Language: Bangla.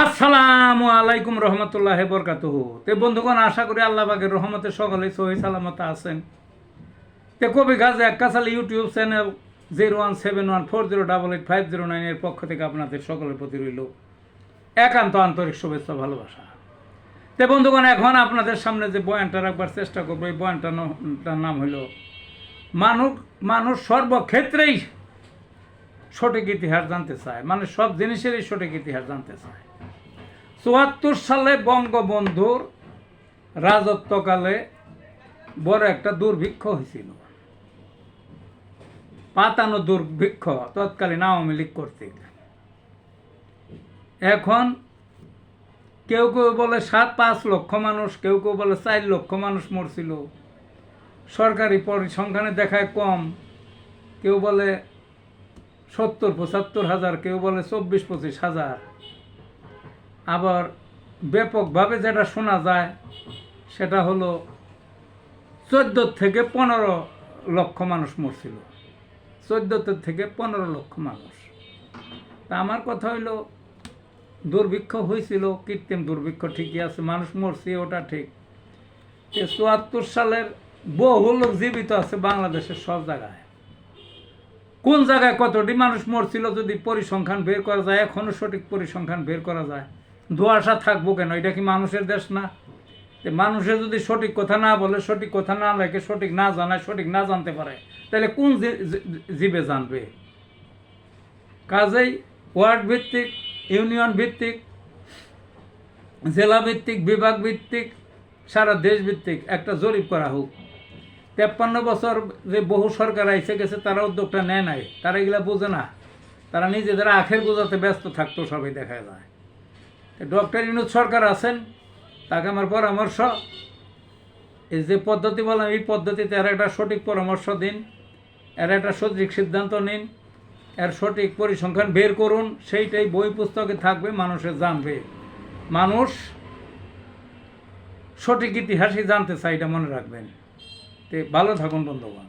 আসসালামু আলাইকুম রহমতুল্লাহ বরকাতুহু। তে বন্ধুগণ, আশা করি আল্লাহ বাগের রহমতে সকলে সহি সালামত আছেন। তে কবি গাজী একাশাল YouTube channel zero one seven one four zero double eight five zero নাইনের পক্ষ থেকে আপনাদের সকলের প্রতি রইল একান্ত আন্তরিক শুভেচ্ছা ভালোবাসা। তে বন্ধুগণ, এখন আপনাদের সামনে যে বয়ানটা রাখবার চেষ্টা করব, এই বয়ানটার নাম হইল, মানুষ মানুষ সর্বক্ষেত্রেই সঠিক ইতিহাস জানতে চায়। মানে সব জিনিসেরই সঠিক ইতিহাস জানতে চায়। চুয়াত্তর সালে বঙ্গবন্ধুর রাজত্বকালে বড় একটা দুর্ভিক্ষ হয়েছিল। পাতানো দুর্ভিক্ষ তৎকালীন আওয়ামী লীগ কর্তৃক। এখন কেউ কেউ বলে সাত, পাঁচ লক্ষ মানুষ, কেউ কেউ বলে চার লক্ষ মানুষ মরছিল। সরকারি পরিসংখ্যানে দেখায় কম। কেউ বলে সত্তর, পঁচাত্তর হাজার, কেউ বলে চব্বিশ, পঁচিশ হাজার। আবার ব্যাপকভাবে যেটা শোনা যায়, সেটা হলো চোদ্দ থেকে পনেরো লক্ষ মানুষ মরছিল। চোদ্দ থেকে পনেরো লক্ষ মানুষ। তা আমার কথা হইল, দুর্ভিক্ষ হয়েছিল কৃত্রিম দুর্ভিক্ষ ঠিকই আছে, মানুষ মরছে, ওটা ঠিক। চুয়াত্তর সালের বহু লোক জীবিত আছে বাংলাদেশের সব জায়গায়। কোন জায়গায় কতটি মানুষ মরছিল যদি পরিসংখ্যান বের করা যায় এখনও সঠিক পরিসংখ্যান বের করা যায়। দোয়াশা থাকব কেন? এটা কি মানুষের দেশ না? যে মানুষের যদি সঠিক কথা না বলে, সঠিক কথা না লেখে, সঠিক না জানায়, সঠিক না জানতে পারে, তাহলে কোন জীবে জানবে? কাজেই ওয়ার্ড ভিত্তিক, ইউনিয়ন ভিত্তিক, জেলা ভিত্তিক, বিভাগ ভিত্তিক, সারা দেশ ভিত্তিক একটা জরিপ করা হোক। তেপ্পান্ন বছর যে বহু সরকার আইসে গেছে, তারা উদ্যোগটা নেয় নাই, তারা এগুলা বোঝে না। তারা নিজেদের আখের বোঝাতে ব্যস্ত থাকতো, সবাই দেখা যায়। ডক্টর ইনুদ সরকার আছেন, তাকে আমার পরামর্শ। এই যে পদ্ধতি বললাম, এই পদ্ধতিতে এর একটা সঠিক পরামর্শ দিন, এর একটা সঠিক সিদ্ধান্ত নিন, এর সঠিক পরিসংখ্যান বের করুন, সেইটাই বই পুস্তকে থাকবে, মানুষের জানবে। মানুষ সঠিক ইতিহাসই জানতে চাই এটা মনে রাখবেন। তে ভালো থাকুন, বন্ধুগণ।